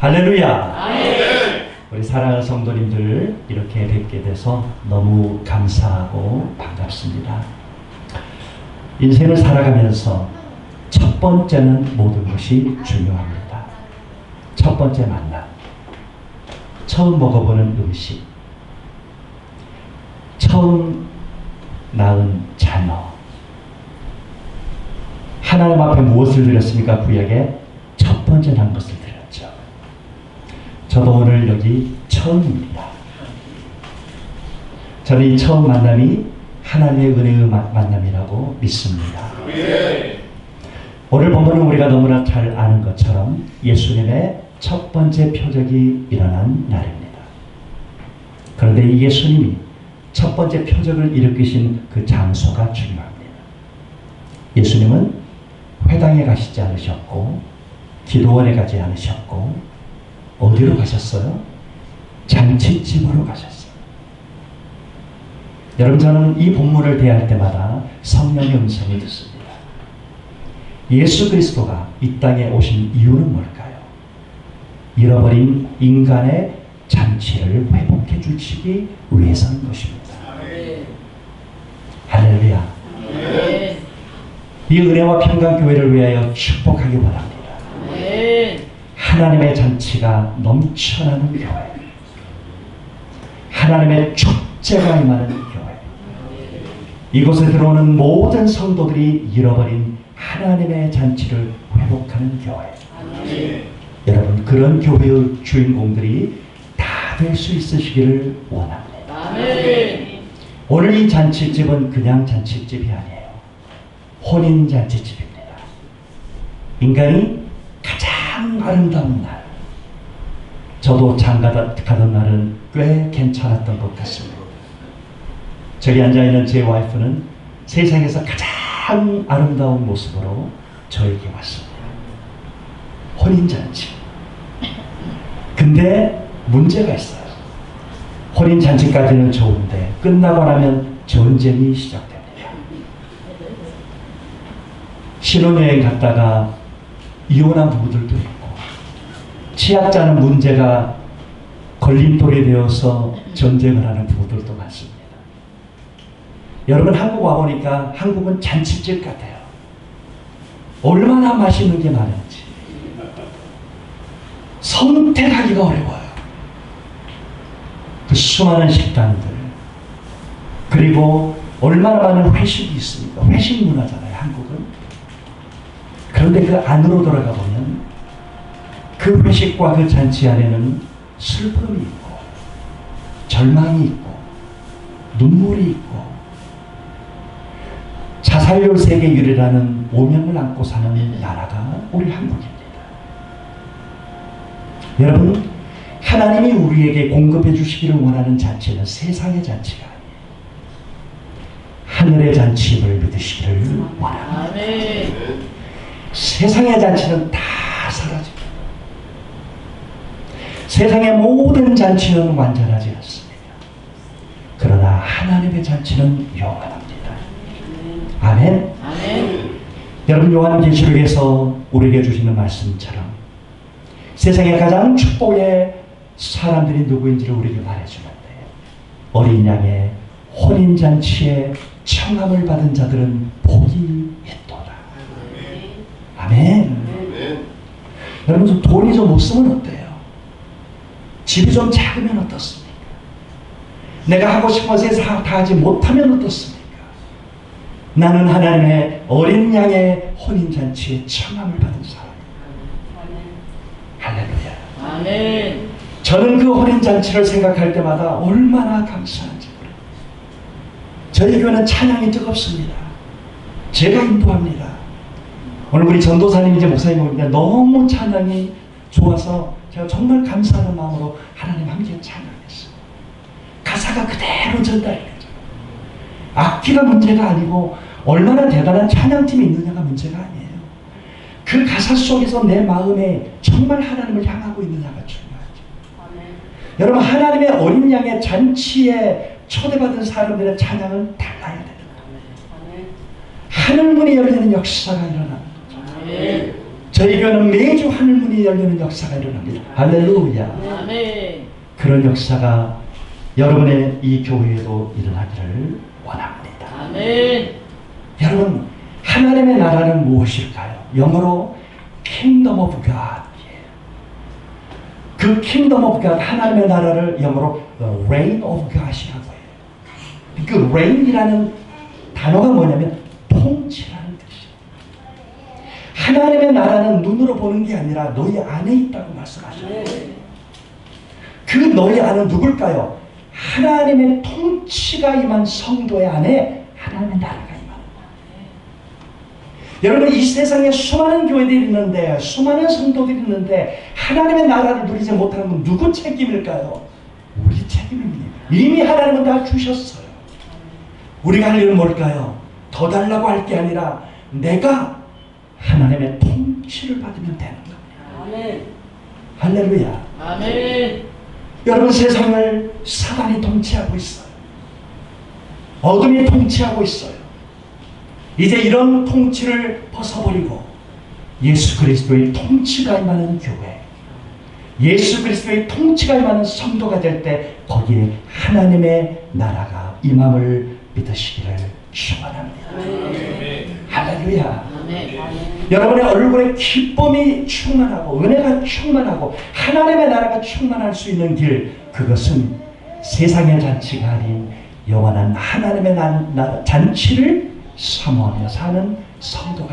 할렐루야. 우리 사랑하는 성도님들 이렇게 뵙게 돼서 너무 감사하고 반갑습니다. 인생을 살아가면서 첫 번째는 모든 것이 중요합니다. 첫 번째 만남. 처음 먹어보는 음식. 처음 낳은 자녀. 하나님 앞에 무엇을 드렸습니까? 구약에 첫 번째 난 것을 드렸죠. 저도 오늘 여기 처음입니다. 저는 이 처음 만남이 하나님의 은혜의 마- 만남이라고 믿습니다. 오늘 본문은 우리가 너무나 잘 아는 것처럼 예수님의 첫 번째 표적이 일어난 날입니다. 그런데 이 예수님이 첫 번째 표적을 일으키신 그 장소가 중요합니다. 예수님은 회당에 가시지 않으셨고 기도원에 가지 않으셨고 어디로 가셨어요? 잔치집으로 가셨어요. 여러분 저는 이 본문을 대할 때마다 성령의 음성이 듣습니다. 예수 그리스도가 이 땅에 오신 이유는 뭘까요? 잃어버린 인간의 잔치를 회복해 주시기 위해서인 것입니다. 할렐루야. 이 은혜와 평강교회를 위하여 축복하기 원합니다. 하나님의 잔치가 넘쳐나는 교회. 하나님의 축제가 임하는 교회. 이곳에 들어오는 모든 성도들이 잃어버린 하나님의 잔치를 회복하는 교회. 여러분, 그런 교회의 주인공들이 다 될 수 있으시기를 원합니다. 오늘 이 잔치집은 그냥 잔치집이 아니에요. 혼인 잔치집입니다. 인간이 아름다운 날. 저도 장가 가던 날은 꽤 괜찮았던 것 같습니다. 저기 앉아 있는 제 와이프는 세상에서 가장 아름다운 모습으로 저에게 왔습니다. 혼인 잔치. 근데 문제가 있어요. 혼인 잔치까지는 좋은데 끝나고 나면 전쟁이 시작됩니다. 신혼여행 갔다가 이혼한 부부들도 있고 치약자는 문제가 걸림돌이 되어서 전쟁을 하는 부부들도 많습니다. 여러분 한국 와보니까 한국은 잔치집 같아요. 얼마나 맛있는 게 많은지 선택하기가 어려워요. 그 수많은 식당들 그리고 얼마나 많은 회식이 있습니까? 회식 문화잖아요, 한국은. 그런데 그 안으로 들어가 보면 그 회식과 그 잔치 안에는 슬픔이 있고 절망이 있고 눈물이 있고 자살률 세계 1위라는 오명을 안고 사는 나라가 우리 한국입니다. 여러분 하나님이 우리에게 공급해 주시기를 원하는 잔치는 세상의 잔치가 아니에요. 하늘의 잔치임을 믿으시기를 원합니다. 세상의 잔치는 다. 세상의 모든 잔치는 완전하지 않습니다. 그러나 하나님의 잔치는 영원합니다. 아멘. 여러분 요한계시록에서 우리에게 주시는 말씀처럼 세상의 가장 축복의 사람들이 누구인지를 우리에게 말해주는데 어린 양의 혼인 잔치에 청함을 받은 자들은 복이 있도다. 아멘. 여러분 좀 돈이 좀 없으면 어때요? 집이 좀 작으면 어떻습니까? 내가 하고 싶은 것에 다 하지 못하면 어떻습니까? 나는 하나님의 어린 양의 혼인 잔치에 청함을 받은 사람. 할렐루야. 저는 그 혼인 잔치를 생각할 때마다 얼마나 감사한지 모릅니다. 저희 교회는 찬양이 뜨겁습니다. 제가 인도합니다. 오늘 우리 전도사님 이제 목사님 오는데 너무 찬양이 좋아서 제가 정말 감사하는 마음으로 하나님 함께 찬양했어요. 가사가 그대로 전달되죠. 악기가 문제가 아니고 얼마나 대단한 찬양팀이 있느냐가 문제가 아니에요. 그 가사 속에서 내 마음에 정말 하나님을 향하고 있느냐가 중요하죠. 여러분 하나님의 어린 양의 잔치에 초대받은 사람들의 찬양은 달라야 됩니다. 하늘문이 열리는 역사가 일어나는 거죠. 저희 교회는 매주 하늘문이 열리는 역사가 일어납니다. 할렐루야. 그런 역사가 여러분의 이 교회에도 일어나기를 원합니다. 아멘. 여러분, 하나님의 나라는 무엇일까요? 영어로 Kingdom of God. 그 Kingdom of God, 하나님의 나라를 영어로 Reign of God이라고 해요. 그 reign이라는 단어가 뭐냐면 뜻이에요. 하나님의 나라는 눈으로 보는 게 아니라 너희 안에 있다고 말씀하셨어요. 그 너희 안은 누굴까요? 하나님의 통치가 임한 성도의 안에 하나님의 나라가. 여러분 이 세상에 수많은 교회들이 있는데 수많은 성도들이 있는데 하나님의 나라를 누리지 못하는 건 누구 책임일까요? 우리 책임입니다. 이미 하나님은 다 주셨어요. 우리가 할 일은 뭘까요? 더 달라고 할 게 아니라 내가 하나님의 통치를 받으면 되는 겁니다. 아멘. 할렐루야. 아멘. 여러분 세상을 사단이 통치하고 있어요. 어둠이 통치하고 있어요. 이제 이런 통치를 벗어버리고 예수 그리스도의 통치가 임하는 교회, 예수 그리스도의 통치가 임하는 성도가 될 때 거기에 하나님의 나라가 임함을 믿으시기를 축원합니다. 할렐루야. 아멘. 여러분의 얼굴에 기쁨이 충만하고 은혜가 충만하고 하나님의 나라가 충만할 수 있는 길 그것은 세상의 잔치가 아닌 영원한 하나님의 나- 나- 잔치를 사모하며 사는 성도가